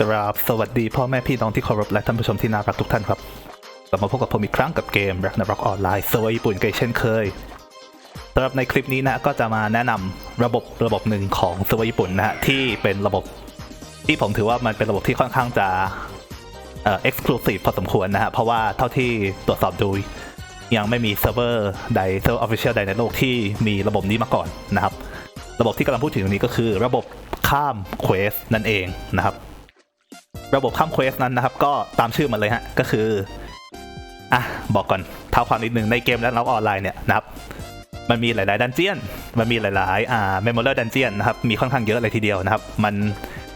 กราบสวัสดีพ่อแม่พี่น้องที่เคารพและท่านผู้ชมที่น่ารักทุกท่านครับกลับมาพบกับผมอีกครั้งกับเกม Ragnarok Online เซอร์เวอร์ญี่ปุ่นกันเช่นเคยสำหรับในคลิปนี้นะก็จะมาแนะนำระบบระบบหนึ่งของเซอร์เวอร์ญี่ปุ่นนะฮะที่เป็นระบบที่ผมถือว่ามันเป็นระบบที่ค่อนข้างจะเอ่อ exclusive พอสมควรนะฮะเพราะว่าเท่าที่ตรวจสอบดูยังไม่มีเซิร์ฟเวอร์ใดเซิร์ฟออฟฟิเชียลใดในโลกที่มีระบบนี้มาก่อนนะครับ ระบบที่กำลังพูดถึงตรงนี้ก็คือระบบข้ามเควสนั่นเองนะครับ ระบบข้ามเควสนั้นนะครับ ก็ตามชื่อมันเลยฮะ ก็คืออะบอกก่อนเท้าความนิดนึงในเกมและเราออนไลน์เนี่ยนะครับ มันมีหลาย ๆ ดันเจียน มันมีหลาย ๆ อ่าเมมโมเรียลดันเจียนนะครับ มีค่อนข้างเยอะเลยทีเดียวนะครับ มัน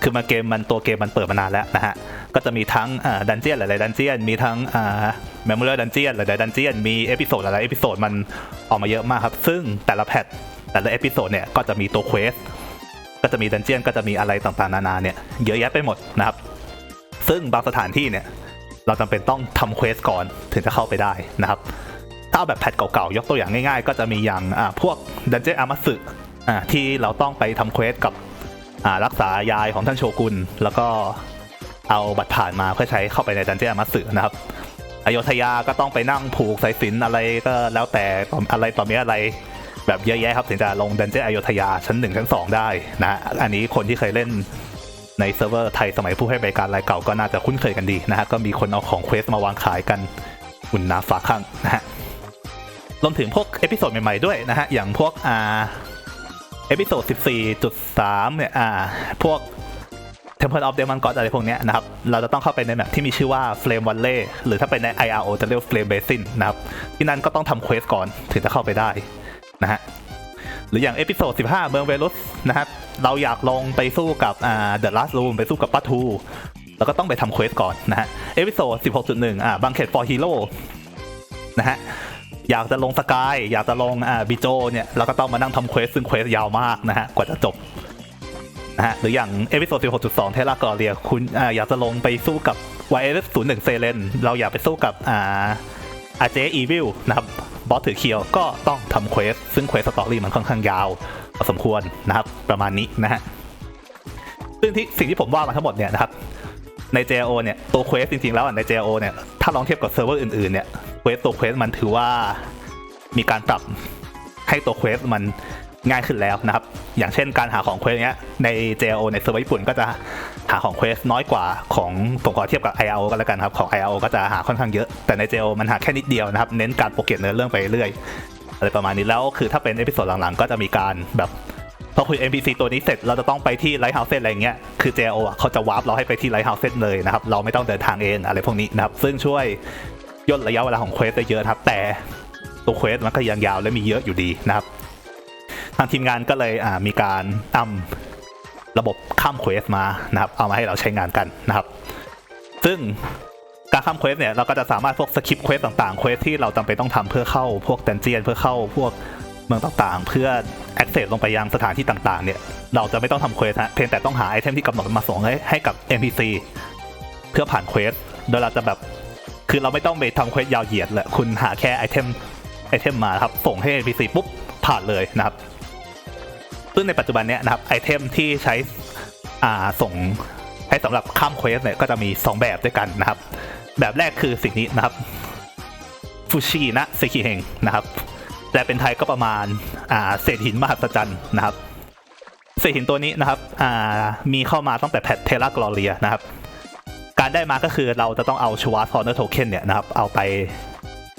คือมันเกมมันตัวเกมมันเปิดมานานแล้วนะฮะ ก็จะมีทั้งอ่าดันเจียนหลาย ๆ ดันเจียน มีทั้งอ่าเมมโมเรียลดันเจียนหลาย ๆ ดันเจียน มีเอพิโซดหลาย ๆ เอพิโซดมันออกมาเยอะมากครับ ซึ่งแต่ละแพทแต่ละเอพิโซดเนี่ยก็จะมีตัวเควส ก็จะมีดันเจียน ก็จะมีอะไรต่าง ๆ นานาเนี่ยเยอะแยะไปหมดนะครับ ซึ่งบางสถานที่เนี่ย เราจำเป็นต้องทำเควสก่อนถึงจะเข้าไปได้นะครับ ถ้าแบบแพทเก่าๆ ยกตัวอย่างง่ายๆ ก็จะมีอย่างอ่าพวกดันเจี้ยนอามาสึอ่าที่เราต้องไปทำเควสกับอ่ารักษายายของท่านโชกุนแล้วก็เอาบัตรผ่านมาเพื่อใช้เข้าไปในดันเจี้ยนอามาสึนะครับอโยธยาก็ต้องไปนั่งผูกสายสินอะไรก็แล้วแต่ต่ออะไรต่อมีอะไรแบบเยอะแยะครับถึงจะลงดันเจี้ยนอโยธยาชั้น 1 ชั้น 2 ได้นะอันนี้คนที่เคยเล่น ในเซิร์ฟเวอร์ไทยสมัยผู้ให้บริการรายเก่าก็น่าจะคุ้นเคยกันดีนะฮะก็มีคนเอาของเควสมาวางขายกันอุ่นหนาฝาข้างนะฮะรวมถึงพวกเอพิโซดใหม่ๆด้วยนะฮะอย่างพวกอ่าเอพิโซด14.3 เนี่ยอ่าพวก Temple of Demon God อะไรพวกเนี้ยนะครับ เราจะต้องเข้าไปในแมปที่มีชื่อว่า Flame Valley หรือถ้าเป็นใน IRO จะเรียก Flame Basin นะครับ ที่นั่นก็ต้องทำเควสก่อนถึงจะเข้าไปได้นะฮะ หรืออย่างเอพิโซด15 เมืองเวลุสนะครับ เราอยากลงไปสู้กับอ่า The Last Room ไปสู้กับปัทูเราก็ต้องไปทำเควสก่อนนะฮะเอพิโซด16.1อ่าบังเขต for Hero นะฮะอยากจะลงสกายอยากจะลงอ่าบิโจเนี่ยเราก็ต้องมานั่งทำเควสซึ่งเควสยาวมากนะฮะกว่าจะจบนะฮะหรืออย่างเอพิโซด16.2 เทลากอเรียคุณอ่าอยากจะลงไปสู้กับ YS 0 1เซเลนเราอยากไปสู้กับอ่าอาเจอีวิลนะครับ บอสถือเคียวก็ต้องทำเควสซึ่งเควสสตอรี่มันค่อนข้างยาวพอสมควรนะครับ ประมาณนี้นะฮะซึ่งที่สิ่งที่ผมว่ามาทั้งหมดเนี่ยนะครับใน JO เนี่ยตัวเควสจริงๆแล้วใน JO เนี่ยถ้าลองเทียบกับเซิร์ฟเวอร์อื่นๆเนี่ยเควสตัวเควสมันถือว่ามีการปรับให้ตัวเควสมัน ง่ายขึ้นแล้วนะครับ อย่างเช่นการหาของเควสเนี้ยใน JO ในเซิร์ฟเวอร์ญี่ปุ่นก็จะหาของเควสน้อยกว่าของผมขอเทียบกับ IRO กันแล้วกันครับ ของ IRO ก็จะหาค่อนข้างเยอะ แต่ใน JO มันหาแค่นิดเดียวนะครับ เน้นการโปรเกตเนื้อเรื่องไปเรื่อยอะไรประมาณนี้แล้วคือถ้าเป็นเอพิโซดหลังๆ ก็จะมีการแบบพอคุย NPC ตัวนี้เสร็จเราจะต้องไปที่ไลท์เฮาส์เซตอะไรเงี้ย คือ JO อะเขาจะวาร์ปเราให้ไปที่ไลท์เฮาส์เซตเลยนะครับ เราไม่ต้องเดินทางเองอะไรพวกนี้นะครับ ซึ่งช่วยย่นระยะเวลาของเควสได้เยอะครับ แต่ตัวเควสมันก็ยังยาวและมีเยอะอยู่ดีนะครับางทีมงานก็เลยมีการทำระบบข้ามเควสมานะครับ เอามาให้เราใช้งานกันนะครับ ซึ่งการข้ามเควสเนี่ยเราก็จะสามารถพวกสคิปเควสต่างๆเควสที่เราจำเป็นต้องทำเพื่อเข้าพวกดันเจียนเพื่อเข้าพวกเมืองต่างๆ เพื่อ access ลงไปยังสถานที่ต่างๆ เนี่ย เราจะไม่ต้องทำเควสฮะเพียงแต่ต้องหาไอเทมที่กำหนดมาส่งให้ให้กับ NPC เพื่อผ่านเควสโดยเราจะแบบคือเราไม่ต้องไปทำเควสยาวเหยียดแหละคุณหาแค่ไอเทมไอเทมมาครับส่งให้ NPC ปุ๊บผ่านเลยนะครับ ซึ่งในปัจจุบันเนี้ยนะครับไอเทมที่ใช้อ่าส่งให้สำหรับข้ามเควสเนี่ยก็จะมี 2 แบบด้วยกันนะครับ แบบแรกคือสิ่งนี้นะครับฟูชินะเซคิเฮงนะครับแต่เป็นไทยก็ประมาณอ่าเศษหินมหัศจรรย์นะครับ เศษหินตัวนี้นะครับอ่ามีเข้ามาตั้งแต่แพทเทลากลอเรียนะครับ การได้มาก็คือเราจะต้องเอาชัวร์ทอนเนอร์โทเค็นเนี่ยนะครับเอาไป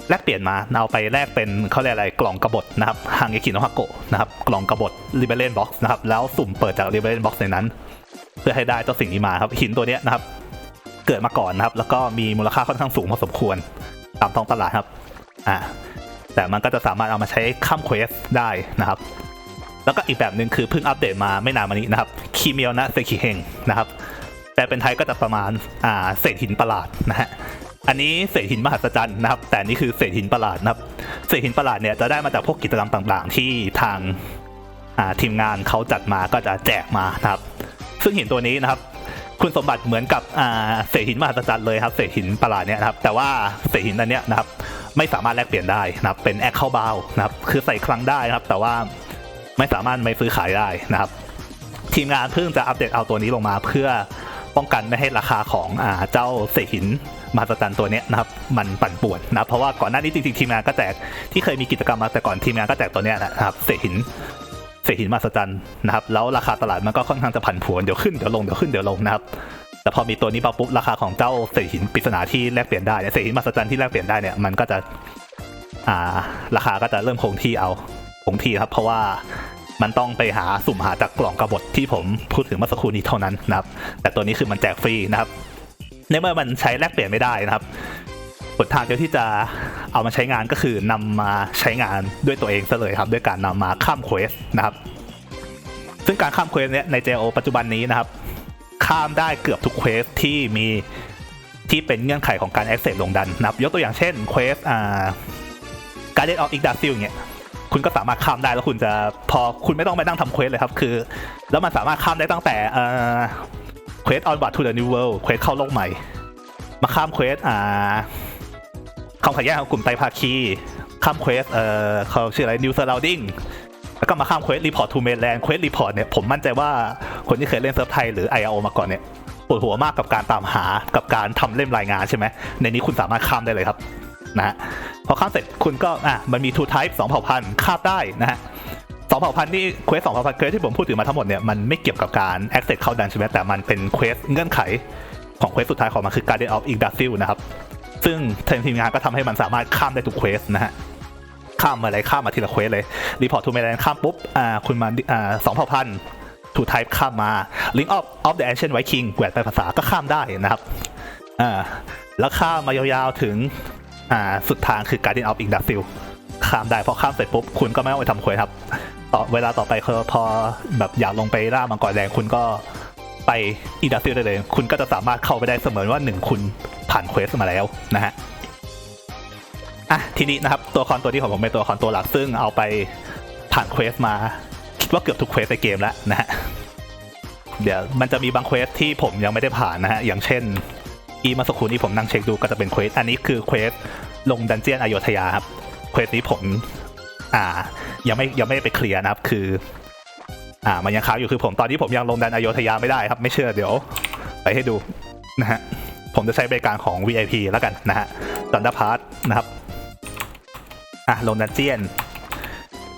แลกเปลี่ยนมาเอาไปแลกเป็นเขาเรียกอะไรกล่องกระบฏนะครับฮังเอคิโนฮาโกะนะครับกล่องกระบฏลิเบเลนบ็อกซ์นะครับแล้วสุ่มเปิดจากลิเบเลนบ็อกซ์ในนั้น เพื่อให้ได้เจ้าสิ่งนี้มาครับหินตัวเนี้ยนะครับ เกิดมาก่อนนะครับ แล้วก็มีมูลค่าค่อนข้างสูงพอสมควร ตามท้องตลาดครับอ่าแต่มันก็จะสามารถเอามาใช้ข้ามเควสได้นะครับ แล้วก็อีกแบบหนึ่งคือเพิ่งอัปเดตมาไม่นานมานี้นะครับคีเมียวนะเซคิเฮงนะครับแต่เป็นไทยก็จะประมาณอ่าเศษหินประหลาดนะฮะ อันนี้เศษหินมหัศจรรย์นะครับ แต่นี่คือเศษหินประหลาดนะครับ เศษหินประหลาดเนี่ยจะได้มาจากพวกกิจกรรมต่างๆ ที่ทางาทีมงานเขาจัดมาก็จะแจกมานะครับ ซึ่งหินตัวนี้นะครับ คุณสมบัติเหมือนกับเศษหินมหัศจรรย์เลยครับ เศษหินประหลาดเนี่ยนะครับ แต่ว่าเศษหินอันเนี้ยนะครับ ไม่สามารถแลกเปลี่ยนได้นะครับ เป็นแอคเข้าบาวนะครับ คือใส่ครั้งได้นะครับ แต่ว่าไม่สามารถไม่ซื้อขายได้นะครับ ทีมงานเพิ่งจะอัปเดตเอาตัวนี้ลงมาเพื่อป้องกันไม่ให้ราคาของอเจ้าเศษหิน มหัศจรรย์ตัวเนี้ยนะครับมันปั่นป่วนนะเพราะว่าก่อนหน้านี้จริงๆทีมงานก็แจกที่เคยมีกิจกรรมมาแต่ก่อนทีมงานก็แจกตัวเนี้ยนะครับเศษหินเศษหินมหัศจรรย์นะครับแล้วราคาตลาดมันก็ค่อนข้างจะผันผวนเดี๋ยวขึ้นเดี๋ยวลงเดี๋ยวขึ้นเดี๋ยวลงนะครับแต่พอมีตัวนี้มาปุ๊บราคาของเจ้าเศษหินปริศนาที่แลกเปลี่ยนได้เนี่ยเศษหินมหัศจรรย์ที่แลกเปลี่ยนได้เนี่ยมันก็จะอ่าราคาก็จะเริ่มคงที่เอาคงที่ครับเพราะว่ามันต้องไปหาสุ่มหาจากกล่องกระบฏที่ผมพูดถึงเมื่อสักครู่นี้เท่านั้นนะครับ แต่ตัวนี้คือมันแจกฟรีนะครับ ในเมื่อมันใช้แลกเปลี่ยนไม่ได้นะครับหนทางเดียวที่จะเอามาใช้งานก็คือนำมาใช้งานด้วยตัวเองซะเลยครับ ด้วยการนำมาข้ามเควสนะครับ ซึ่งการข้ามเควสเนี้ยใน JO ปัจจุบันนี้นะครับ ข้ามได้เกือบทุกเควสที่มีที่เป็นเงื่อนไขของการ access ลงดันนะครับ ยกตัวอย่างเช่นเควสอ่า Guardian of Yggdrasil เนี่ยคุณก็สามารถข้ามได้แล้วคุณจะพอคุณไม่ต้องไปนั่งทำเควสเลยครับ คือ แล้วมันสามารถข้ามได้ตั้งแต่ เควส on board to the new world เควสเข้าโลกใหม่ มาข้ามเควสอ่าความขัดแย้งของกลุ่มไตภาคีข้ามเควสเอ่อเขาชื่ออะไร new surrounding แล้วก็มาข้ามเควส report to mainland เควส report เนี่ยผมมั่นใจว่าคนที่เคยเล่นเซิร์ฟไทยหรือ IRO มาก่อนเนี่ยปวดหัวมากกับการตามหากับการทำเล่มรายงานใช่ไหมในนี้คุณสามารถข้ามได้เลยครับนะฮะพอข้ามเสร็จคุณก็อะมันมี two type สองเผ่าพันธุ์คาบได้นะฮะ สองเผ่าพันธุ์นี่เควสสองเผ่าพันธุ์เควสที่ผมพูดถึงมาทั้งหมดเนี่ยมันไม่เกี่ยวกับการ access เข้าดันใช่ไหมแต่มันเป็นเควสเงื่อนไขของเควสสุดท้ายของมันคือ Guardian of Yggdrasil นะครับ ซึ่งทีมงานก็ทำให้มันสามารถข้ามได้ทุกเควสนะฮะข้ามอะไรข้ามมาทีละเควสเลย Report to Mainland ข้ามปุ๊บอ่าคุณมาอ่าสองเผ่าพันธุ์ two type ข้ามมา Link of of the Ancient White King แหวนแปลภาษาก็ข้ามได้นะครับอ่าแล้วข้ามมายาวๆถึงอ่าสุดทางคือ Guardian of Yggdrasil ข้ามได้พอข้ามเสร็จปุ๊บคุณก็ไม่ต้องไปทำเควสครับ ต่อเวลาต่อไปอพอแบบอยากลงไปล่ามังกรแดงคุณก็ไปอีดัซิลได้เลย คุณก็จะสามารถเข้าไปได้เสมือนว่าหนึ่งคุณผ่านเควสมาแล้วนะฮะอะทีนี้นะครับตัวละคอนตัวที่ของผมเป็นตัวละครตัวหลักซึ่งเอาไปผ่านเควสมา คิดว่าเกือบทุกเควสในเกมแล้วนะฮะเดี๋ยวมันจะมีบางเควสที่ผมยังไม่ได้ผ่านนะฮะอย่างเช่นอีมาสกครู่นี้ผมนั่งเช็คดูก็จะเป็นเควสอันนี้คือเควสลงดันเจียนอโยธยาครับเควสนี้ผม อ่า ยังไม่ยังไม่ไปเคลียร์นะครับ คือ อ่า มันยังค้างอยู่คือผมตอนนี้ผมยังลงดันอโยธยาไม่ได้ครับ ไม่เชื่อเดี๋ยว ไปให้ดูนะฮะ ผมจะใช้บริการของ VIP แล้วกันนะฮะดันดาพาร์ทนะครับ อะลงดันเจียน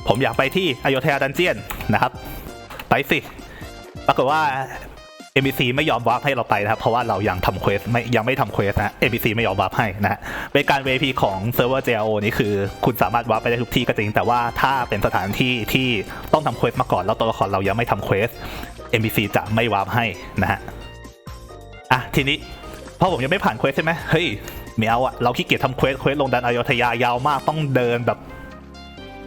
ผมอยากไปที่อโยธยาดันเจียนนะครับ ไปสิ ปรากฏว่า MBC ไม่ยอมวาร์ปให้เราไปนะครับเพราะว่าเรายังทำเควสไม่ยังไม่ทำเควสนะ MBC ไม่ยอมวาร์ปให้นะเป็นการ VIP ของเซิร์ฟเวอร์ JRO นี่คือ คุณสามารถวาร์ปไปได้ทุกที่ก็จริง แต่ว่าถ้าเป็นสถานที่ที่ต้องทำเควสมาก่อนแล้วตัวละครเรายังไม่ทำเควส MBC จะไม่วาร์ปให้นะฮะอะทีนี้พอผมยังไม่ผ่านเควสใช่ไหมเฮ้ยไม่เอาอะเราขี้เกียจทำเควสเควสลงดันอโยธยายาวมากต้องเดินแบบ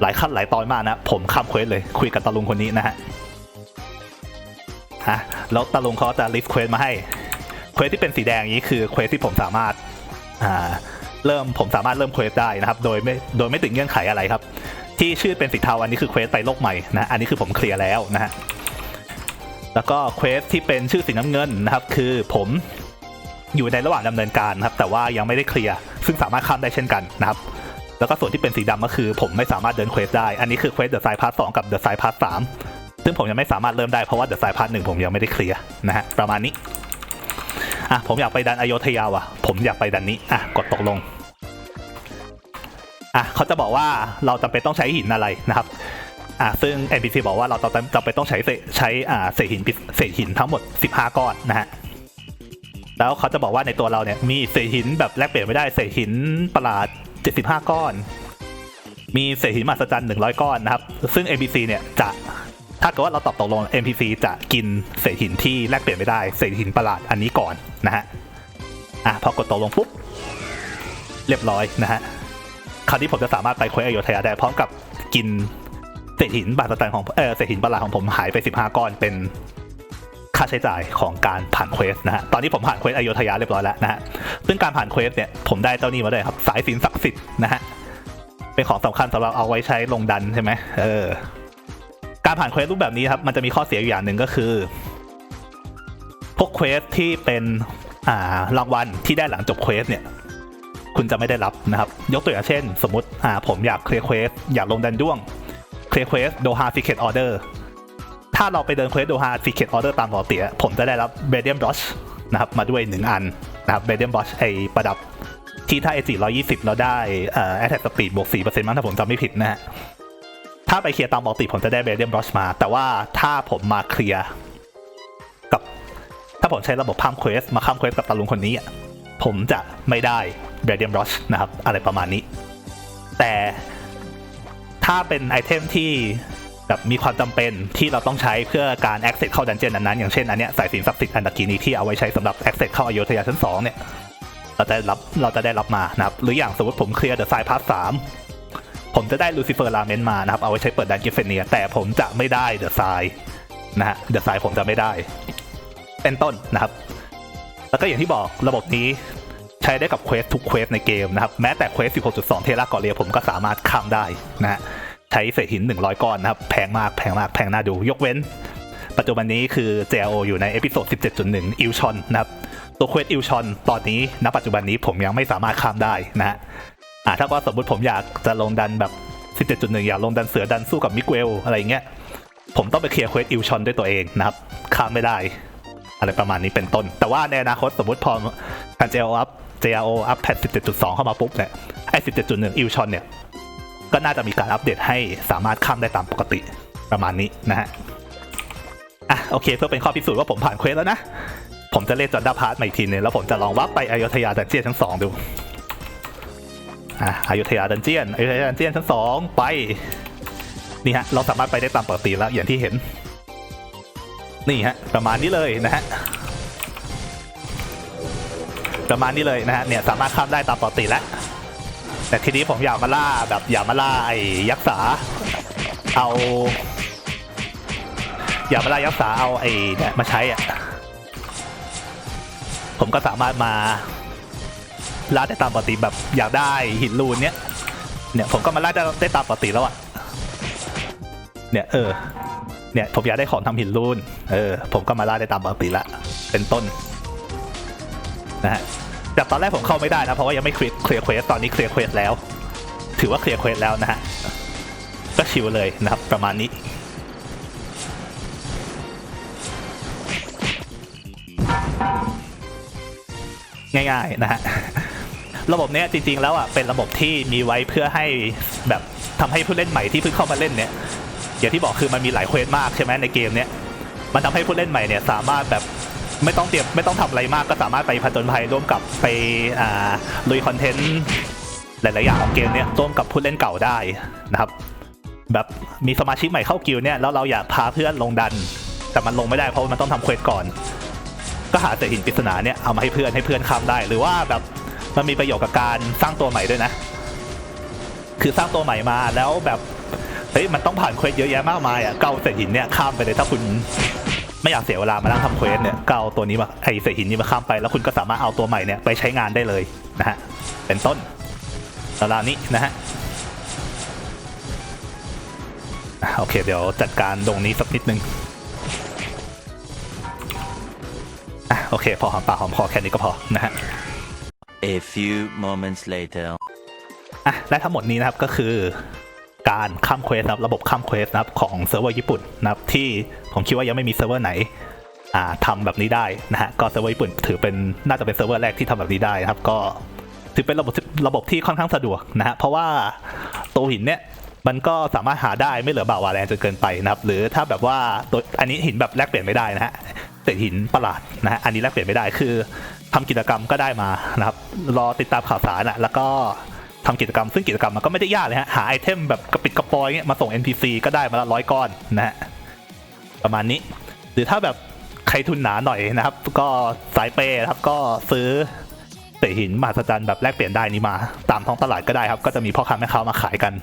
หลายขั้นหลายตอนมากนะ ผมข้ามเควสเลยคุยกับตาลุงคนนี้นะฮะ ฮะแล้วตาลุงเขาจะลิสต์เควสมาให้เควสที่เป็นสีแดงนี้คือเควสที่ผมสามารถอ่าเริ่มผมสามารถเริ่มเควสได้นะครับ โดยไม่โดยไม่ติดเงื่อนไขอะไรครับ ที่ชื่อเป็นสีเทาอันนี้คือเควสไปโลกใหม่นะอันนี้คือผมเคลียร์แล้วนะฮะแล้วก็เควสที่เป็นชื่อสีน้ำเงินนะครับ คือผมอยู่ในระหว่างดำเนินการครับ แต่ว่ายังไม่ได้เคลียร์ซึ่งสามารถข้ามได้เช่นกันนะครับแล้วก็ส่วนที่เป็นสีดำก็คือ ผมไม่สามารถเดินเควสได้ อันนี้คือเควสเดอะไซพาร์ทสกับเดอะไซพาร์ทสาม ซึ่งผมยังไม่สามารถเริ่มได้เพราะว่าเดอะไซพาร์ทหนึ่งผมยังไม่ได้เคลียร์นะฮะประมาณนี้อะผมอยากไปดันอโยธยาว่ะ ผมอยากไปดันนี้อะกดตกลงอะเขาจะบอกว่าเราจำเป็นต้องใช้หินอะไรนะครับอะซึ่ง NPC บอกว่าเราจำจำเป็นต้องใช้ใช้อ่าเศษหินเศษหินทั้งหมด 15 ก้อนนะฮะแล้วเขาจะบอกว่าในตัวเราเนี่ยมีเศษหินแบบแลกเปลี่ยนไม่ได้เศษหินประหลาด 75 ก้อน มีเศษหินมหัศจรรย์100 ก้อนนะครับ ซึ่ง NPC เนี่ยจะ ถ้าเกิดว่าเราตอบตกลง NPC จะกินเศษหินที่แลกเปลี่ยนไม่ได้ เศษหินประหลาดอันนี้ก่อนนะฮะ อะพอกดตกลงปุ๊บ เรียบร้อยนะฮะ คราวนี้ผมจะสามารถไปเควสอโยธยาได้พร้อมกับกินเศษหินบาสแตนของเออเศษหินประหลาดของผมหายไป 15 ก้อนเป็นค่าใช้จ่ายของการผ่านเควสนะฮะ ตอนนี้ผมผ่านเควสอโยธยาเรียบร้อยแล้วนะฮะ ซึ่งการผ่านเควสเนี่ยผมได้เจ้านี้มาเลยครับ สายสินศักดิ์สิทธิ์นะฮะ เป็นของสำคัญสำหรับเอาไว้ใช้ลงดันใช่ไหมเออ การผ่านเควสรูปแบบนี้ครับ มันจะมีข้อเสียอยู่อย่างหนึ่งก็คือ พวกเควสที่เป็นอ่ารางวัลที่ได้หลังจบเควสเนี่ย คุณจะไม่ได้รับนะครับ ยกตัวอย่างเช่น สมมติอ่าผมอยากเคลียร์เควสอยากลงดันด้วงเคลียร์เควสโดฮาซิเคตออเดอร์ถ้าเราไปเดินเควสโดฮาซิเคตออเดอร์ตามปกติผมจะได้รับเบเดียมบรอชนะครับมาด้วย 1 อันนะครับเบเดียมบลอชไอประดับที่ถ้า A4 120 เราได้เอ่อ Attack Speed บวก4%มั้งถ้าผมจำไม่ผิดนะฮะาไปเคลียร์ตามปกติผมจะได้เบเดียมบอชมา แต่ว่าถ้าผมมาเคลียร์กับ ถ้าผมใช้ระบบข้ามเควสมาข้ามเควสกับตาลุงคนนี้ ผมจะไม่ได้เบเดียมบอชนะครับ อะไรประมาณนี้ แต่ถ้าเป็นไอเทมที่แบบมีความจำเป็นที่เราต้องใช้เพื่อการ access เข้าดันเจียนนั้นๆอย่างเช่นอันเนี้ยสายสินศักดิ์สิทธิ์อันตะกี้นี้ที่เอาไว้ใช้สำหรับ access เข้าอโยธยาชั้น2เนี่ยเราจะได้รับเราจะได้รับมานะครับหรืออย่างสมมติผมเคลียร์เดอะไซพาร์ทสาม ผมจะได้ลูซิเฟอร์ลาเมนมานะครับ เอาไว้ใช้เปิดดันกิฟเฟเนีย แต่ผมจะไม่ได้เดอะไซนะฮะ เดอะไซผมจะไม่ได้ เป็นต้นนะครับ แล้วก็อย่างที่บอกระบบนี้ใช้ได้กับเควสทุกเควสในเกมนะครับ แม้แต่เควส 16.2 เทรากอเรียผมก็สามารถข้ามได้นะฮะ ใช้เศษหิน 100 ก้อนนะครับ แพงมากแพงมากแพงน่าดู ยกเว้น ปัจจุบันนี้คือ JLO อยู่ในเอพิโซด 17.1 อิลชอนนะครับ ตัวเควสอิลชอนตอนนี้ณปัจจุบันนี้ผมยังไม่สามารถข้ามได้นะฮะ อ่าถ้าว่าสมมติผมอยากจะลงดันแบบ 17.1 อยากลงดันเสือดันสู้กับมิกเวลอะไรเงี้ย ผมต้องไปเคลียร์เควสอิลชอนด้วยตัวเองนะครับ ข้ามไม่ได้ อะไรประมาณนี้เป็นต้น แต่ว่าในอนาคตสมมติพอการ JLO up JLO up แพท17.2 เข้ามาปุ๊บเนี่ยไอ้17.1 อิลชอนเนี่ย ก็น่าจะมีการอัปเดตให้สามารถข้ามได้ตามปกติประมาณนี้นะฮะอะโอเค เพื่อเป็นข้อพิสูจน์ว่าผมผ่านเควสแล้วนะ ผมจะเล่นจอนดาพาร์ทใหม่อีกทีนึงแล้วผมจะลองวับไปอโยธยาดันเจียนชั้นสองดู อะอยุธยาดันเจียนอยุธยาดันเจียนชั้นสองไป นี่ฮะ เราสามารถไปได้ตามปกติแล้วอย่างที่เห็น นี่ฮะ ประมาณนี้เลยนะฮะ ประมาณนี้เลยนะฮะ เนี่ยสามารถข้ามได้ตามปกติแล้ว แต่ทีนี้ผมอยากมาล่าแบบอยากมาล่าไอ้ยักษ์สา เอาอยากมาล่ายักษ์สาเอาไอ้เนี่ยมาใช้อะ ผมก็สามารถมา ล่าได้ตามปกติแบบอยากได้หินรูนเนี้ยเนี่ยผมก็มาล่าได้ได้ตามปกติแล้วอะเนี่ยเออเนี่ยผมอยากได้ของทำหินรูนเออผมก็มาล่าได้ตามปกติละเป็นต้นนะฮะแต่ตอนแรกผมเข้าไม่ได้นะเพราะว่ายังไม่เคลียร์เคลียร์เควสตอนนี้เคลียร์เควสแล้ว ถือว่าเคลียร์เควสแล้วนะฮะก็ชิวเลยนะครับประมาณนี้ง่ายๆนะฮะ ระบบเนี้ยจริงๆแล้วอะเป็นระบบที่มีไว้เพื่อให้แบบทำให้ผู้เล่นใหม่ที่เพิ่งเข้ามาเล่นเนี่ยอย่างที่บอกคือมันมีหลายเควสมากใช่ไหมในเกมเนี้ยมันทำให้ผู้เล่นใหม่เนี่ยสามารถแบบไม่ต้องเตรียมไม่ต้องทำอะไรมากก็สามารถไปผจญภัยร่วมกับไปอ่าลุยคอนเทนต์หลายๆอย่างของเกมเนี้ยร่วมกับผู้เล่นเก่าได้นะครับ แบบมีสมาชิกใหม่เข้ากิลเนี่ยแล้วเราอยากพาเพื่อนลงดัน แต่มันลงไม่ได้เพราะมันต้องทำเควสก่อน ก็หาเศษหินปริศนาเนี่ยเอามาให้เพื่อนให้เพื่อนข้ามได้ หรือว่าแบบ มันมีประโยชน์กับการสร้างตัวใหม่ด้วยนะ คือสร้างตัวใหม่มาแล้วแบบเฮ้ยมันต้องผ่านเควสเยอะแยะมากมายอะเกาเศษหินเนี่ยข้ามไปเลยถ้าคุณไม่อยากเสียเวลามานั่งทำเควสเนี่ยเกเอาตัวนี้มาไอเศษหินนี้มาข้ามไปแล้วคุณก็สามารถเอาตัวใหม่เนี่ยไปใช้งานได้เลยนะฮะเป็นต้นตารางนี้นะฮะอะโอเคเดี๋ยวจัดการตรงนี้สักนิดนึงอะโอเคพอหอมปากหอมคอแค่นี้ก็พอนะฮะ A few moments later. อะและทั้งหมดนี้นะครับก็คือการข้ามเควสนะครับระบบข้ามเควสนะครับของเซิร์ฟเวอร์ญี่ปุ่นนะครับที่ผมคิดว่ายังไม่มีเซิร์ฟเวอร์ไหนอ่าทำแบบนี้ได้นะฮะก็เซิร์ฟเวอร์ญี่ปุ่นถือเป็นน่าจะเป็นเซิร์ฟเวอร์แรกที่ทำแบบนี้ได้นะครับก็ถือเป็นระบบระบบที่ค่อนข้างสะดวกนะฮะเพราะว่าตัวหินเนี่ยมันก็สามารถหาได้ไม่เหลือบ่าวาแรงจนเกินไปนะครับ หรือถ้าแบบว่าตัวอันนี้หินแบบแลกเปลี่ยนไม่ได้นะฮะ เศษหินประหลาดนะฮะอันนี้แลกเปลี่ยนไม่ได้คือทำกิจกรรมก็ได้มานะครับรอติดตามข่าวสารอะแล้วก็ทำกิจกรรมซึ่งกิจกรรมมันก็ไม่ได้ยากเลยฮะหาไอเทมแบบกระปิดกระปอยเงี้ยมาส่ง NPC ก็ได้มาละร้อยก้อนนะฮะประมาณนี้ หรือถ้าแบบใครทุนหนาหน่อยนะครับ ก็สายเปย์นะครับก็ซื้อเศษหินมหัศจรรย์แบบแลกเปลี่ยนได้นี้มา ตามท้องตลาดก็ได้ครับ ก็จะมีพ่อค้าแม่ค้ามาขายกัน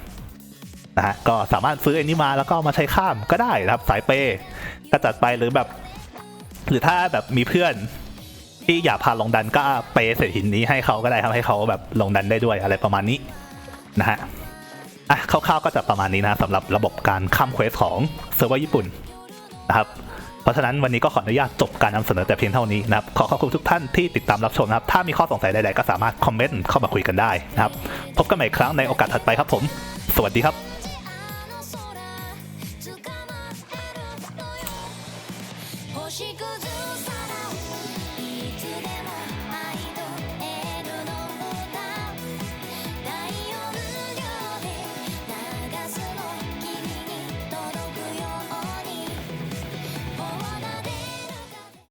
นะฮะก็สามารถซื้ออันนี้มาแล้วก็มาใช้ข้ามก็ได้นะครับ สายเปย์ก็จัดไปหรือแบบ หรือถ้าแบบมีเพื่อนที่อยากพาลงดันก็เปย์เศษหินนี้ให้เขาก็ได้ทำให้เขาแบบลงดันได้ด้วยอะไรประมาณนี้นะฮะอะคร่าวๆก็จะประมาณนี้นะสำหรับระบบการข้ามเควสของเซิร์ฟเวอร์ญี่ปุ่นนะครับเพราะฉะนั้นวันนี้ก็ขออนุญาตจบการนำเสนอแต่เพียงเท่านี้นะครับขอขอบคุณทุกท่านที่ติดตามรับชมนะครับ ถ้ามีข้อสงสัยใดๆก็สามารถคอมเมนต์เข้ามาคุยกันได้นะครับ พบกันใหม่ครั้งในโอกาสถัดไปครับผม สวัสดีครับ